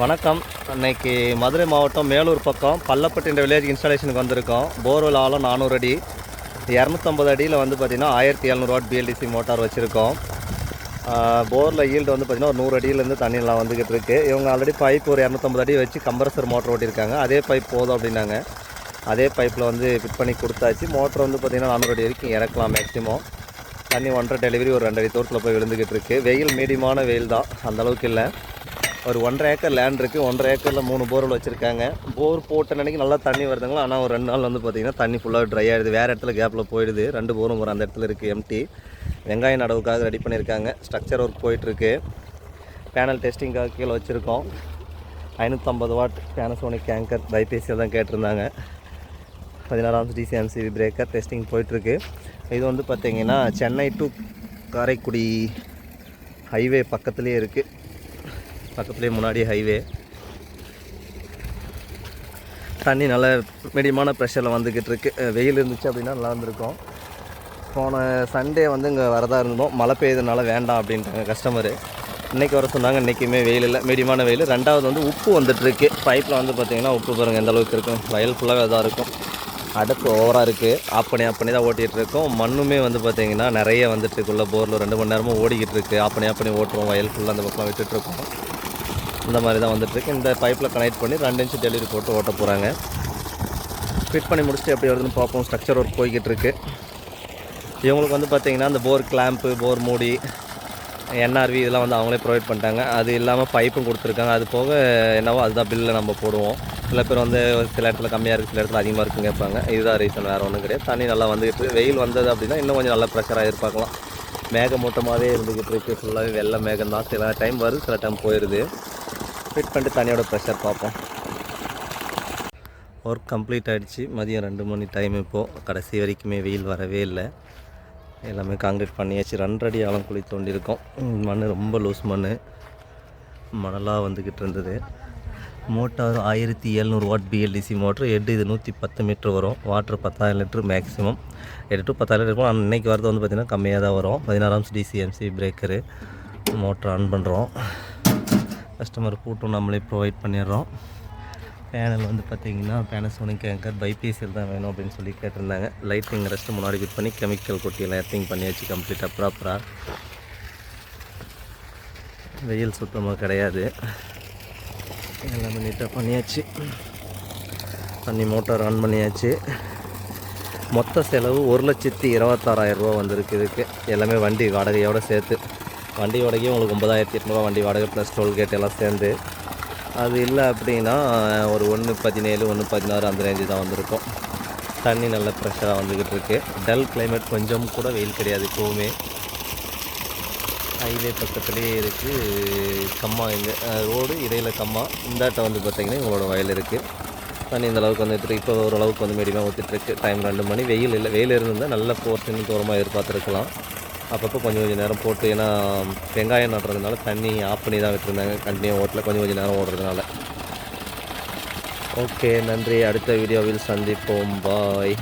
வணக்கம். அன்னைக்கு மதுரை மாவட்டம் மேலூர் பக்கம் பள்ளப்பட்டின்ற வில்லேஜ் இன்ஸ்டாலேஷனுக்கு வந்திருக்கோம். போர்வெல் ஆழம் நானூறு அடி. இரநூத்தம்பது அடியில் வந்து பார்த்திங்கன்னா ஆயிரத்தி எழுநூறு வாட் பிஎல்டிசி மோட்டார் வச்சுருக்கோம். போரில் ஈல்டு வந்து பார்த்திங்கன்னா ஒரு நூறு அடியிலேருந்து தண்ணியெல்லாம் வந்துக்கிட்டு இருக்குது இவங்க ஆல்ரெடி பைப் ஒரு இரநூத்தம்பது அடி வச்சு கம்ப்ரஸர் மோட்டர் ஓட்டியிருக்காங்க. அதே பைப் போதும் அப்படின்னாங்க. அதே பைப்பில் வந்து ஃபிட் பண்ணி கொடுத்தாச்சு. மோட்டர் வந்து பார்த்திங்கன்னா நானூறு அடி வரைக்கும் இறக்கலாம் மேக்ஸிமம் தண்ணி ஒன்றரை டெலிவரி ஒரு ரெண்டடி தூரத்தில் போய் விழுந்துக்கிட்டு இருக்குது வெயில் மீடியமான வெயில் தான். அந்தளவுக்கு இல்லை. ஒரு ஒன்றரை ஏக்கர் லேண்ட் இருக்குது ஒன்றரை ஏக்கரில் மூணு போர்வெல் வச்சுருக்காங்க. போர் போட்ட அன்னைக்கு நல்லா தண்ணி வருதுங்களா? ஆனால் ஒரு ரெண்டு நாள் வந்து பார்த்திங்கன்னா தண்ணி ஃபுல்லாக ட்ரை ஆகிடுது வேறு இடத்துல கேப்பில் போயிடுது. ரெண்டு போரும் ஒரு அந்த இடத்துல இருக்குது எம்டி வெங்காய நடவுக்காக ரெடி பண்ணியிருக்காங்க. ஸ்ட்ரக்சர் ஒர்க் போயிட்டுருக்கு. பேனல் டெஸ்டிங்காக கீழே வச்சுருக்கோம். ஐநூற்றம்பது வாட் பேனசோனிக் கேங்கர் பைபேசியில் தான் கேட்டிருந்தாங்க. பதினாறாம் டிசிஎம்சி பிரேக்கர் டெஸ்டிங் போயிட்டுருக்கு. இது வந்து பார்த்திங்கன்னா சென்னை டு காரைக்குடி ஹைவே பக்கத்துலேயே இருக்குது பக்கத்துலேயே முன்னாடி ஹைவே தண்ணி நல்ல மீடியமான ப்ரெஷரில் வந்துக்கிட்டு இருக்கு. வெயில் இருந்துச்சு அப்படின்னா நல்லா இருந்திருக்கும். போன சண்டே வந்து இங்கே வரதா இருந்தோம். மழை பெய்யதுனால வேண்டாம் அப்படின்ட்டாங்க கஸ்டமரு இன்றைக்கி வர சொன்னாங்க இன்றைக்குமே வெயில் இல்லை. மீடியமான வெயில். ரெண்டாவது வந்து உப்பு வந்துட்டுருக்கு பைப்பில் வந்து பார்த்திங்கன்னா உப்பு பாருங்கள் எந்த அளவுக்கு இருக்கும்? வயல் ஃபுல்லாக இதாக இருக்கும். அடுப்பு ஓவராக இருக்குது ஆஃப் பண்ணி ஆஃப் பண்ணி தான் ஓட்டிகிட்டு இருக்கோம். மண்ணுமே வந்து பார்த்திங்கன்னா நிறைய வந்துட்டுருக்குள்ள போரில் ரெண்டு மணி நேரமும் ஓடிக்கிட்டு இருக்குது ஆஃப் பண்ணி ஆஃப் பண்ணி ஓட்டுறோம். வயல் ஃபுல்லாக அந்த பக்கம் விட்டுட்ருக்கோம் இந்த மாதிரி தான் வந்துட்டுருக்கு இந்த பைப்பில் கனெக்ட் பண்ணி ரெண்டு இன்ச்சு டெலிவரி போட்டு ஓட்ட போகிறாங்க ஃபிட் பண்ணி முடிச்சுட்டு எப்படி வருதுன்னு பார்ப்போம். ஸ்ட்ரக்சர் ஒர்க் போய்கிட்டு இருக்கு. இவங்களுக்கு வந்து பார்த்திங்கன்னா அந்த போர் கிளாம்பு போர் மூடி என்ஆர்வி இதெல்லாம் வந்து அவங்களே ப்ரொவைட் பண்ணிட்டாங்க. அது இல்லாமல் பைப்பும் கொடுத்துருக்காங்க. அது போக என்னவோ அதுதான் பில்லில் நம்ம போடுவோம். சில பேர் வந்து சில இடத்துல கம்மியாக இருக்குது சில இடத்துல அதிகமாக இருக்குன்னு கேட்பாங்க. இதுதான் ரீசன் வேறு ஒன்றும் கிடையாது. தண்ணி நல்லா வந்துகிட்டு வெயில் வந்தது அப்படின்னா இன்னும் கொஞ்சம் நல்லா ப்ரெஷராக எதிர்பார்க்கலாம் மேகமூட்டமாகவே இருந்துக்கிட்டு இருக்குது ஃபுல்லாகவே வெள்ளை மேகம் தான். சில டைம் வருது சில டைம் போயிடுது ஃபிட் பண்ணிட்டு தண்ணியோட ப்ரெஷர் பார்ப்போம். ஒர்க் கம்ப்ளீட் ஆகிடுச்சு மதியம் ரெண்டு மணி டைம் இப்போது கடைசி வரைக்குமே வெயில் வரவே இல்லை. எல்லாமே காங்கிரீட் பண்ணியாச்சு ரெண்டடி ஆழம் குழி தோண்டியிருக்கோம் மண் ரொம்ப லூஸ் மண் மணலாக வந்துக்கிட்டு இருந்தது. மோட்டார் ஆயிரத்தி எழுநூறு வாட் பிஎல்டிசி மோட்ரு ஹெட் இது நூற்றி பத்து மீட்ரு வரும். வாட்ரு பத்தாயிரம் லிட்டரு மேக்ஸிமம் எட்டு டு பத்தாயிரம் லிட்டர் ஆனால் இன்றைக்கி வரது வந்து பார்த்திங்கன்னா கம்மியாக தான் வரும். பதினாறாம் டிசிஎம்சி பிரேக்கரு மோட்ரு ஆன் பண்ணுறோம் கஸ்டமர் கூட்டம் நம்மளே ப்ரொவைட் பண்ணிடுறோம். பேனல் வந்து பார்த்திங்கன்னா பேனசோனிக் ஏங்கர் பைபிஎஸ்எல் தான் வேணும் அப்படின்னு சொல்லி கேட்டிருந்தாங்க. லைட்டிங் ரெஸ்ட்டு முன்னாடி ஃபிட் பண்ணி கெமிக்கல் கொட்டியெல்லாம் எர்த்திங் பண்ணியாச்சு கம்ப்ளீட்டாக ப்ராப்பராக வெயில் சுத்தமாக கிடையாது. எல்லாமே நீட்டாக பண்ணியாச்சு. பண்ணி மோட்டார் ஆன் பண்ணியாச்சு. மொத்த செலவு ஒரு லட்சத்தி இருபத்தாறாயிரம் ரூபா வந்திருக்கு இதுக்கு. எல்லாமே வண்டி வாடகையோடு சேர்த்து. வண்டி வாடகையும் உங்களுக்கு ஒன்பதாயிரத்தி எட்நூறுவா வண்டி வாடகை ப்ளஸ் டோல்கேட் எல்லாம் சேர்ந்து. அது இல்லை அப்படின்னா ஒரு ஒன்று பதினேழு ஒன்று பதினாறு அந்த ரேஞ்சு தான் வந்திருக்கும். தண்ணி நல்ல ப்ரெஷராக வந்துக்கிட்டு இருக்கு. டல் கிளைமேட் கொஞ்சம் கூட வெயில் கிடையாது இப்போவுமே. ஹைவே பக்கத்துலேயே இருக்குது கம்மா இங்கே ரோடு இடையில் கம்மா. இந்தாட்ட வந்து பார்த்திங்கன்னா உங்களோட வயல் இருக்குது தண்ணி இந்த அளவுக்கு வந்துட்டு இப்போ ஓரளவுக்கு வந்து மீடியமாக ஊற்றிட்டுருக்கு டைம் ரெண்டு மணி. வெயில் இல்லை வெயில் இருந்தால் நல்ல போர்ஷன் தூரமாக எதிர்பார்த்துருக்கலாம். அப்பப்போ கொஞ்சம் கொஞ்சம் நேரம் போட்டு ஏன்னா வெங்காயம் நடுறதுனால தண்ணி ஆஃப் பண்ணி தான் விட்டுருந்தாங்க கண்டினியூ ஓட்டில் கொஞ்சம் கொஞ்சம் நேரம் ஓடுறதுனால. ஓகே நன்றி. அடுத்த வீடியோவில் சந்திப்போம். பாய்